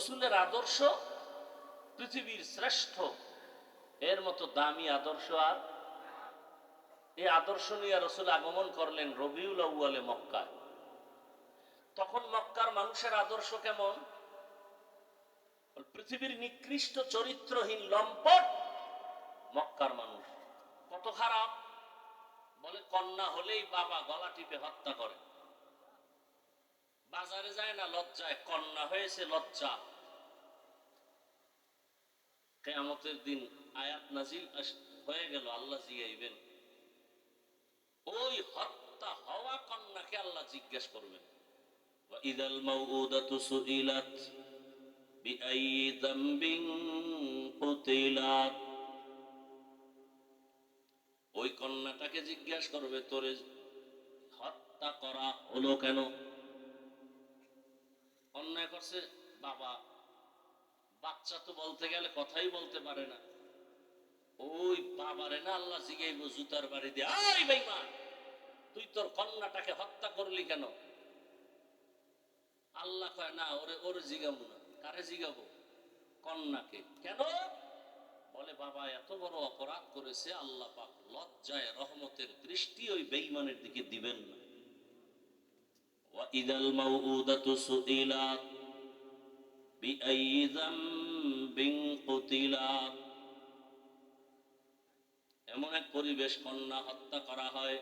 রসুলের আদর্শ পৃথিবীর শ্রেষ্ঠ। এর মতো দামি আদর্শ আর? এই আদর্শ নিয়ে রসুল আগমন করলেন রবিউল আউয়ালে মক্কায়। তখন মক্কার মানুষের আদর্শ কেমন? পৃথিবীর নিকৃষ্ট চরিত্রহীন লম্পট মক্কার মানুষ। কত খারাপ? বলে, কন্যা হলেই বাবা গলা টিপে হত্যা করে। বাজারে যায় না, লজ্জায়। কন্যা হয়েছে, লজ্জা। কেয়ামতের দিন আয়াত নাজিল হয়ে গেল, আল্লাহ জিগাইবেন। ওই হত্যা হওয়া কন্যাকে আল্লাহ জিজ্ঞেস করবেন। ইদাল সুইলাত বিআই কুতিলাত ওই কন্যাটাকে জিজ্ঞাসা করবে, তোরে হত্যা করা হলো কেন? অন্যায় করছে, বাবা। বাচ্চা তো বলতে গেলে কথাই বলতে পারে না। ওই বাবারে না আল্লাহ জিগাইব জুতার বাড়ি দিয়ে। আই বেইমান তুই তোর কন্যাটাকে হত্যা করলি কেন? আল্লাহ কয়, না, ওরে ওরে জিগাবো না। কারে জিগাবো? কন্যাকে। কেন? বলে, বাবা, এত বড় অপরাধ করেছে আল্লাহ পাক। লজ্জায়, রহমতের দৃষ্টি ওই বেইমানের দিকে দিবেন না। وإذا الموءودة سئلت بأي ذنب قتلت এমন এক পরিবেশ কন্যা হত্যা করা হয়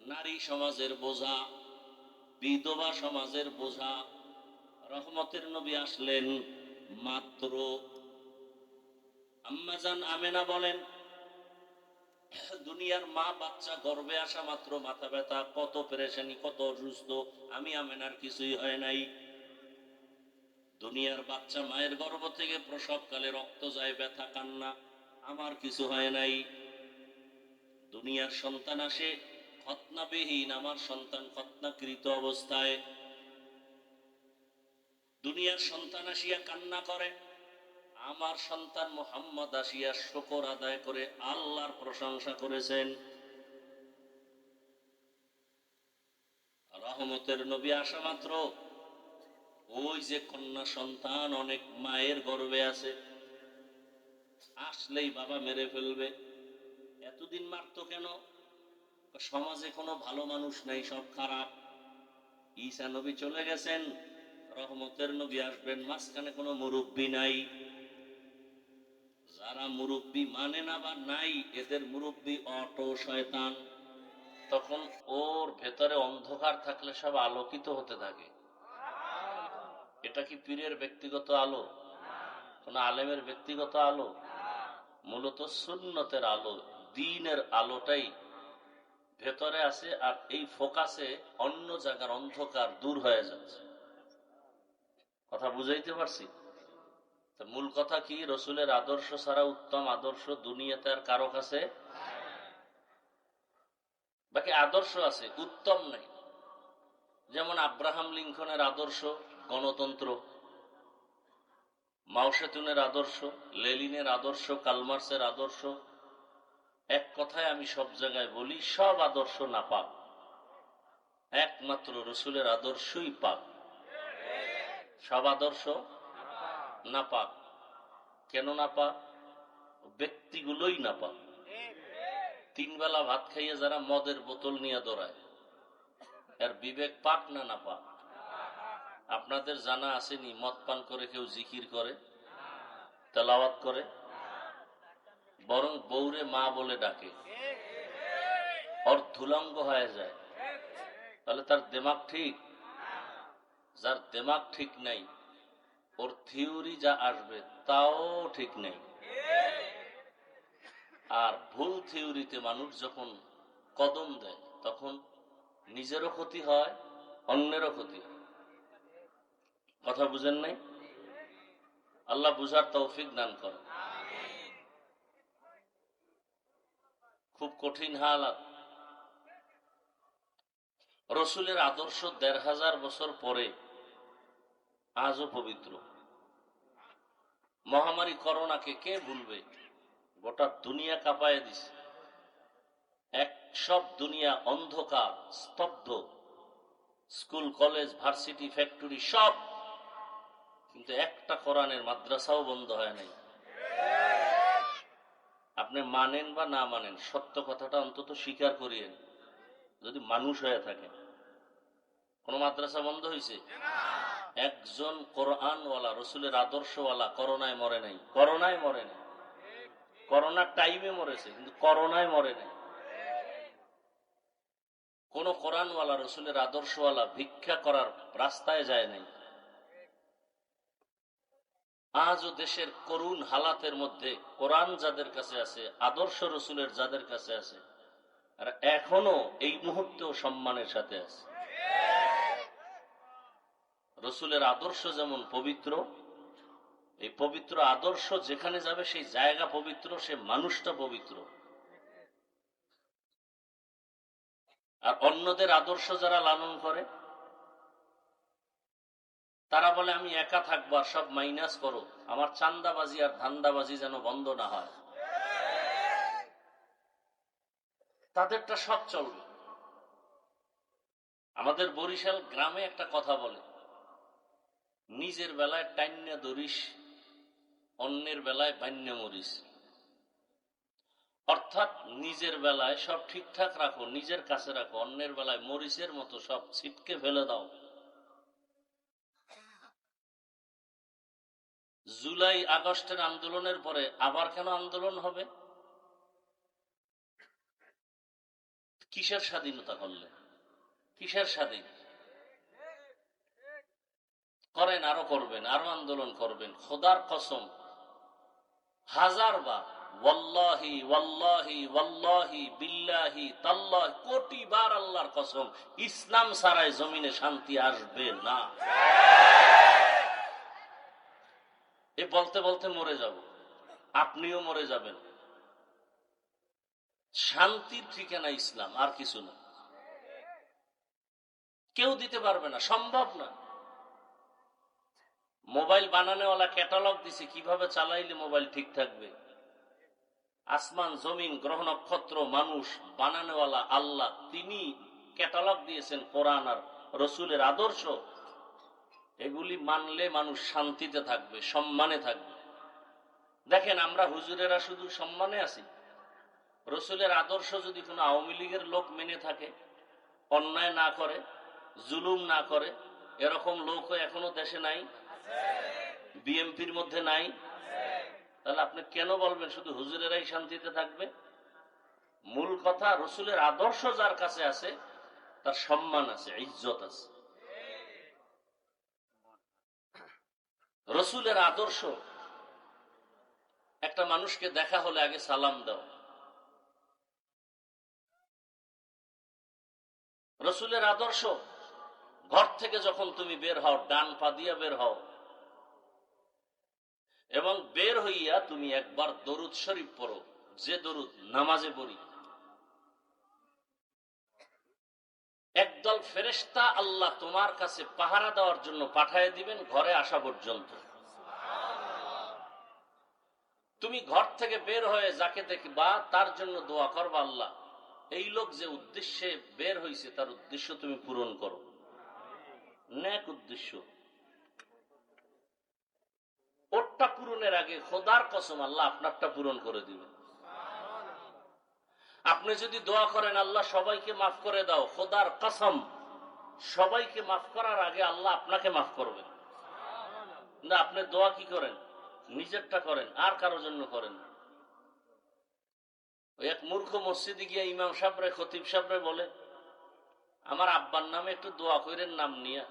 নারী সমাজের বোঝা বিধবা সমাজের বোঝা রহমতের নবী আসলেন মাত্র আম্মাজান আমেনা বলেন দুনিয়ার মা বাচ্চা গর্বে আসা মাত্র মাথা ব্যথা, কত পেরেশানি, কত অসুস্থ, আমি আমেনার কিছুই হয় নাই। দুনিয়ার বাচ্চা মায়ের গর্ভ থেকে প্রসবকালে রক্ত যায়, ব্যথা, কান্না, আমার কিছু হয় নাই। দুনিয়ার সন্তান আসে খতনাবিহীন, আমার সন্তান খতনাকৃত অবস্থায়। দুনিয়ার সন্তান আসিয়া কান্না করে আমার সন্তান মোহাম্মদ আসিয়া শকর আদায় করে আল্লাহর প্রশংসা করেছেন। রহমতের নবী আসা মাত্র। ওই যে কন্যা সন্তান অনেক মায়ের গর্বে আছে। আসলেই বাবা মেরে ফেলবে। এতদিন মারতো কেন? সমাজে কোনো ভালো মানুষ নাই, সব খারাপ। ঈসা নবী চলে গেছেন, রহমতের নবী আসবেন, মাঝখানে কোনো মুরব্বী নাই। যারা মুরব্বী মানে না বা নাই, এদের মুরব্বী অটো, শয়তান। তখন ওর ভেতরে অন্ধকার থাকলে সব আলোকিত হতে থাকে। এটা কি পীরের ব্যক্তিগত আলো? কোন আলেমের ব্যক্তিগত আলো? মূলত সুন্নতের আলো, দিনের আলোটাই ভেতরে আছে আর এই ফোকাসে অন্য জায়গার অন্ধকার দূর হয়ে যাচ্ছে। কথা বুঝাইতে পারছি? মূল কথা কি? রসুলের আদর্শ ছাড়া উত্তম আদর্শ দুনিয়াতে আর কারও কাছে বাকি আদর্শ আছে, উত্তম নাই। যেমন আব্রাহাম লিঙ্কনের আদর্শ গণতন্ত্র, মাওসেতুনের আদর্শ, লেলিনের আদর্শ, কালমার্সের আদর্শ, এক কথায় আমি সব জায়গায় বলি, সব আদর্শ না পাক একমাত্র রসুলের আদর্শই পাক। সব আদর্শ না পাক। কেন না পাক? ব্যক্তিগুলোই না পাক। তিন বেলা ভাত খাইয়ে যারা মদের বোতল নিয়ে দৌড়ায়, এর বিবেক পাক না না পাক? আপনাদের জানা আসেনি, মদ পান করে কেউ জিকির করে, তেলাওয়াত করে? বরং বৌরে মা বলে ডাকে। ওর ধুলঙ্গ হয়ে যায়। তাহলে তার দেমাগ ঠিক? যার দেমাগ ঠিক নাই ওর থিওরি যা আসবে তাও ঠিক নেই। আর ভুল থিওরিতে মানুষ যখন কদম দেয়, তখন নিজেরও ক্ষতি হয়, অন্যেরও ক্ষতি কথা বুঝেন নাই? আল্লাহ বুঝার তৌফিক দান করে খুব কঠিন হালাত। রসুলের আদর্শ দেড় হাজার বছর পরে আজও পবিত্র। মহামারী করোনাকে কে ভুলবে? গোটা দুনিয়া কাঁপায় দিছে। এক সব দুনিয়া অন্ধকার, স্তব্ধ। স্কুল, কলেজ, ভার্সিটি, ফ্যাক্টরি সব। কিন্তু একটা কোরআনের মাদ্রাসাও বন্ধ হয় নাই। আপনি মানেন বা না মানেন, সত্য কথাটা অন্তত স্বীকার করিয়েন। যদি মানুষ হয়ে থাকে। কোন মাদ্রাসা বন্ধ হয়েছে একজন কোরআনওয়ালা, রসুলের আদর্শওয়ালা করোনায় মরে নাই। করোনায় মরে নাই। করোনার টাইমে মরেছে, কিন্তু করোনায় মরে নাই। কোন কোরআনওয়ালা, রসুলের আদর্শওয়ালা ভিক্ষা করার রাস্তায় যায় নাই। আজও দেশের করুণ হালাতের মধ্যে কোরআন যাদের কাছে আছে, আদর্শ রসুলের যাদের কাছে আছে, আর এখনও এই মুহূর্তেও সম্মানের সাথে আছে। রসুলের আদর্শ যেমন পবিত্র, এই পবিত্র আদর্শ যেখানে যাবে সেই জায়গা পবিত্র, সে মানুষটা পবিত্র। আর অন্যদের আদর্শ যারা লালন করে, তারা বলে, আমি একা থাকব আর সব মাইনাস করো। আমার চান্দাবাজি আর ধান্দাবাজি যেন বন্ধ না হয়। তাদেরটা সব চলবে। আমাদের বরিশাল গ্রামে একটা কথা বলে নিজের বেলায় টাইন্যা দরিস অন্যের বেলায় বান্য মরিস। অর্থাৎ নিজের বেলায় সব ঠিকঠাক রাখো, নিজের কাছে রাখো, অন্যের বেলায় মরিচের মতো সব ছিটকে ফেলে দাও। জুলাই আগস্টের আন্দোলনের পরে আবার কেন আন্দোলন হবে? কিসের স্বাধীনতা করলে? কিসের স্বাধীন? করেন, আরও করবেন, আরও আন্দোলন করবেন। খোদার কসম হাজার বার ওয়াল্লাহি ওয়াল্লাহি ওয়াল্লাহি, বিল্লাহি, তাল্লাহ কোটি বার আল্লাহর কসম, ইসলাম জমিনে শান্তি আসবে না। এ বলতে বলতে মরে যাব। আপনিও মরে যাবেন। শান্তির ঠিকানা ইসলাম, আর কিছু না। কেউ দিতে পারবে না, সম্ভব না। মোবাইল বানানোওয়ালা ক্যাটালগ দিছে, কীভাবে চালাইলে মোবাইল ঠিক থাকবে? আসমান, জমিন, গ্রহ, নক্ষত্র, মানুষ, বানানোওয়ালা আল্লাহ, তিনি ক্যাটালগ দিয়েছেন কোরআন আর রসুলের আদর্শ। এগুলি মানলে মানুষ শান্তিতে থাকবে, সম্মানে থাকবে। দেখেন, আমরা হুজুরেরা শুধু সম্মানে আছি। রসুলের আদর্শ যদি কোনো আওয়ামী লীগের লোক মেনে থাকে, অন্যায় না করে, জুলুম না করে, এরকম লোক এখনও দেশে নাই। বিএমপির মধ্যে নাই? তাহলে আপনি কেন বলবেন শুধু হুজুরেরাই শান্তিতে থাকবে? মূল কথা, রসুলের আদর্শ যার কাছে আছে, তার সম্মান আছে, ইজ্জত আছে। রসুলের আদর্শ, একটা মানুষকে দেখা হলে আগে সালাম দাও। রসুলের আদর্শ, ঘর থেকে যখন তুমি বের হও, ডান পা দিয়া বের হও এবং বের হইয়া তুমি একবার দরুদ শরীফ পড়ো, যে দরুদ নামাজে পড়ি। একদল ফেরেস্তা আল্লাহ তোমার কাছে পাহারা দেওয়ার জন্য পাঠায় দিবেন ঘরে আসা পর্যন্ত। তুমি ঘর থেকে বের হয়ে যাকে দেখবা, তার জন্য দোয়া করবা আল্লাহ। এই লোক যে উদ্দেশ্যে বের হয়েছে তার উদ্দেশ্য তুমি পূরণ করো। ন্যাক উদ্দেশ্য। ওরটা পূরণের আগে খোদার কসম আল্লাহ আপনারটা পূরণ করে দিবে আপনি যদি দোয়া করেন, আল্লাহ সবাইকে মাফ করে দাও। খোদার কসম, সবাইকে মাফ করার আগে আল্লাহ আপনাকে মাফ করবেন। না, আপনি দোয়া কি করেন? নিজেরটা করেন, আর কারোর জন্য করেন ওই এক মূর্খ মসজিদে গিয়ে ইমাম সাহরে খতিব সাহরে বলে, আমার আব্বার নামে একটু দোয়া করেন নাম নিয়া।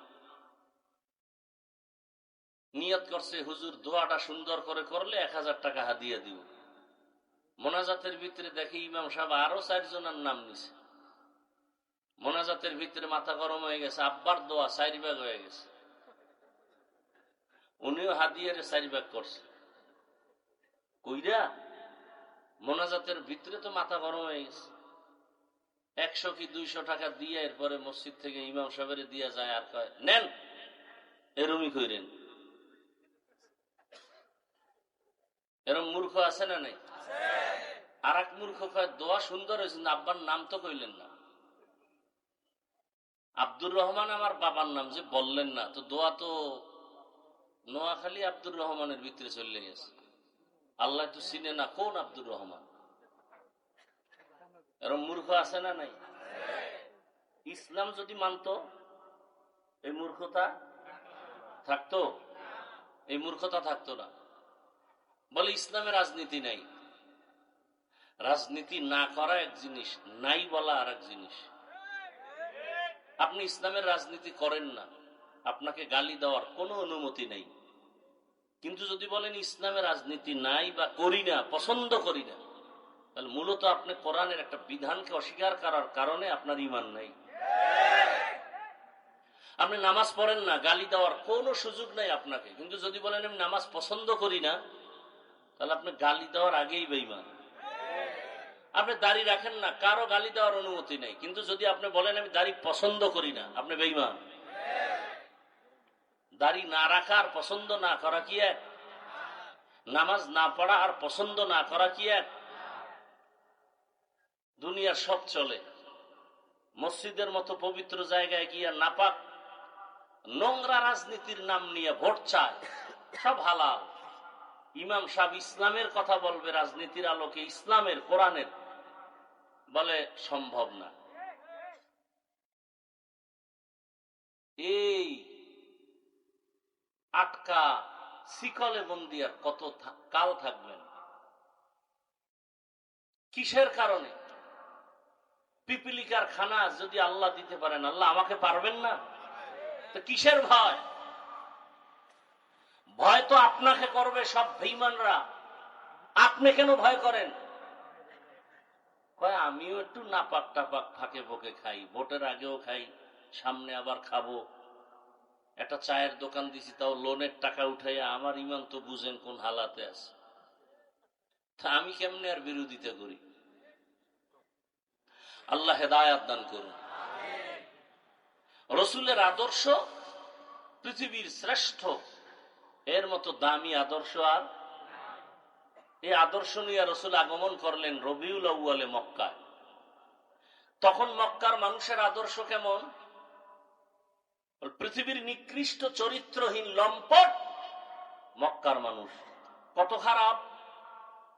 নিয়ত করছে, হুজুর, দোয়াটা সুন্দর করে করলে এক হাজার টাকা হাদিয়া দিব। মোনাজাতের ভিতরে দেখে ইমাম সাহেব আরও চারজনের নাম নিছে। মোনাজাতের ভিতরে মাথা গরম হয়ে গেছে, আব্বার দোয়া চারি ভাগ হয়ে গেছে। উনিও হাদিয়ারে চারি ভাগ করছে। কইরা, মোনাজাতের ভিতরে তো মাথা গরম হয়ে গেছে। একশো কি দুইশো টাকা দিয়ে এরপরে মসজিদ থেকে ইমাম সাহেবের দিয়া যায় আর কয়, নেন এরমই কইরেন। এরম মূর্খ আছে না নাই? আর এক মূর্খ দোয়া সুন্দর হয়েছে আব্বার নাম তো কইলেন না। আব্দুর রহমান আমার বাবার নাম যে বললেন না, তো দোয়া তো নোয়াখালী আব্দুর রহমানের ভিতরে চলে গেছে। আল্লাহ তো চিনে না কোন আব্দুর রহমান। এরম মূর্খ আছে না নাই? ইসলাম যদি মানত, এই মূর্খতা থাকতো? এই মূর্খতা থাকতো না। বলে, ইসলামে রাজনীতি নাই। রাজনীতি না করা এক জিনিস, নাই বলা আর এক জিনিস। আপনি ইসলামের রাজনীতি করেন না, আপনাকে গালি দেওয়ার কোনো অনুমতি নেই। কিন্তু যদি বলেন ইসলামের রাজনীতি নাই বা করি না, পছন্দ করি না, তাহলে মূলত আপনি কোরআনের একটা বিধানকে অস্বীকার করার কারণে আপনার ইমান নাই। আপনি নামাজ পড়েন না, গালি দেওয়ার কোনো সুযোগ নাই আপনাকে। কিন্তু যদি বলেন, আমি নামাজ পছন্দ করি না তাহলে আপনি গালি দেওয়ার আগেই বেইমান আপনি দাড়ি রাখেন না, কারও গালি দেওয়ার অনুমতি নেই। কিন্তু যদি আপনি বলেন, আমি দাড়ি পছন্দ করি না, আপনি বেইমান দাড়ি না রাখা আর পছন্দ না করা কি এক? নামাজ না পড়া আর পছন্দ না করা কি এক? দুনিয়ার সব চলে। মসজিদের মতো পবিত্র জায়গায় গিয়া নাপাক, নোংরা রাজনীতির নাম নিয়ে ভোট চায়, সব হালাল। ইমাম সাহেব ইসলামের কথা বলবে, রাজনীতির আলোকে ইসলামের, কোরআনের। বলে, সম্ভব না। এই আটকা শিকলে বন্দি আর কত কাল থাকবেন কিসের কারণে? পিপিলিকার খানা যদি আল্লাহ দিতে পারেন, আল্লাহ আমাকে পারবেন না? তো কিসের ভয়? ভয় তো আপনাকে করবে সব বেইমানরা। আপনি কেন ভয় করেন? আমিও একটু নাপাক টাপাক ফাঁকে ফোকে খাই, ভোটের আগেও খাই, সামনে আবার খাব। একটা চায়ের দোকান দিছি, তাও লোনের টাকা উঠাইয়া আমার ইমান তো বুঝেন কোন হালাতে আছে। তা আমি কেমনে আর বিরোধিতা করি? আল্লাহ হেদায়াত দান করুন। রসুলের আদর্শ পৃথিবীর শ্রেষ্ঠ এর মতো দামি আদর্শ আর এই আদর্শ নিয়ে রসুল আগমন করলেন রবিউল আউ্য়ালে মক্কায়। তখন মক্কার মানুষের আদর্শ কেমন? পৃথিবীর নিকৃষ্ট চরিত্রহীন লম্পট মক্কার মানুষ। কত খারাপ?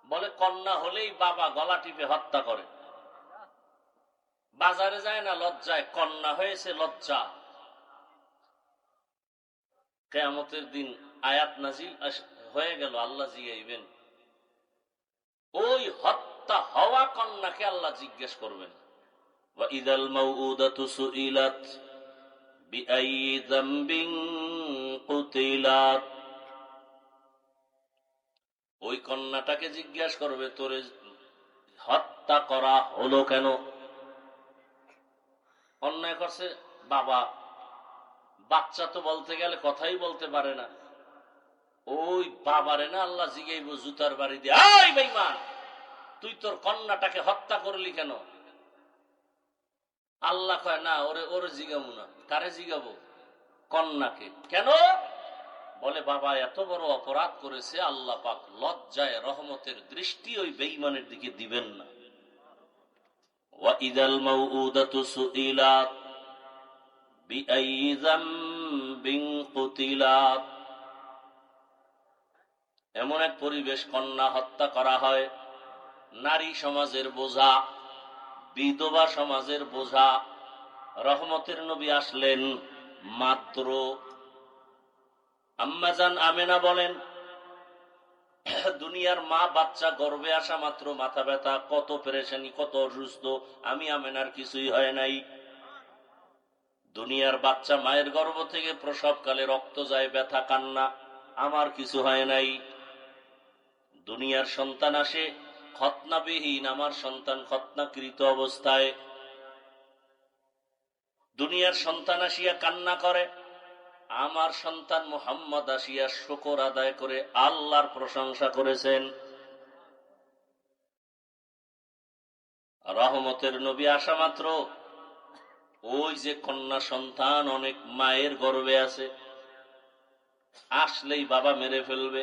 বলে কন্যা হলেই বাবা গলা টিপে হত্যা করে। বাজারে যায় না, লজ্জায়। কন্যা হয়েছে লজ্জা। কেয়ামতের দিন আয়াত নাজিল হয়ে গেল, আল্লাহ জিগাইবেন। ওই হত্যা হওয়া কন্যাকে আল্লাহ জিজ্ঞেস করবেন। ওই কন্যাটাকে জিজ্ঞাসা করবে, তোরে হত্যা করা হলো কেন? অন্যায় করছে বাবা। বাচ্চা তো বলতে গেলে কথাই বলতে পারে না। ওই বাবারে না আল্লাহ জিগাইব জুতার বাড়ি দিয়ে তুই তোর কন্যাটাকে হত্যা করলি কেন? আল্লাহ কয়, না, ওরে ওরে জিগাবো না। কারে জিগাবো? কন্যাকে। কেন? বলে, বাবা, এত বড় অপরাধ করেছে আল্লাহ পাক, লজ্জায়, রহমতের দৃষ্টি ওই বেইমানের দিকে দিবেন না। ওয়া ইদাল মাউউদাতু সুইলাত بأي ذنب قتلت এমন এক পরিবেশ কন্যা হত্যা করা হয় নারী সমাজের বোঝা বিধবা সমাজের বোঝা রহমতের নবী আসলেন মাত্র আম্মাজান আমেনা বলেন দুনিয়ার মা বাচ্চা গর্বে আসা মাত্র মাথা ব্যথা কত পেরেশানি কত অসুস্থ আমি আমেনার কিছুই হয় নাই দুনিয়ার বাচ্চা মায়ের গর্ভ থেকে প্রসবকালে রক্ত যায়, ব্যথা, কান্না, আমার কিছু হয় নাই। দুনিয়ার সন্তান আসে খতনাবিহীন, আমার সন্তান খতনাকৃত অবস্থায়। দুনিয়ার সন্তান আসিয়া কান্না করে, আমার সন্তান মোহাম্মদ আসিয়া শকর আদায় করে আল্লাহর প্রশংসা করেছেন। রহমতের নবী আসা মাত্র ওই যে কন্যা সন্তান অনেক মায়ের গর্বে আছে, আসলেই বাবা মেরে ফেলবে।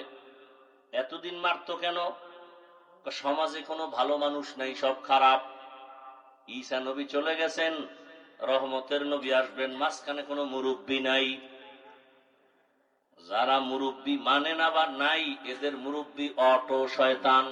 এতদিন মারত কেন? সমাজে কোনো ভালো মানুষ নাই, সব খারাপ। ঈসা নবী চলে গেছেন, রহমতের নবী আসবেন, মাঝখানে কোনো মুরব্বী নাই। যারা মুরব্বী মানে না বা নাই, এদের মুরব্বী অটো শয়তান।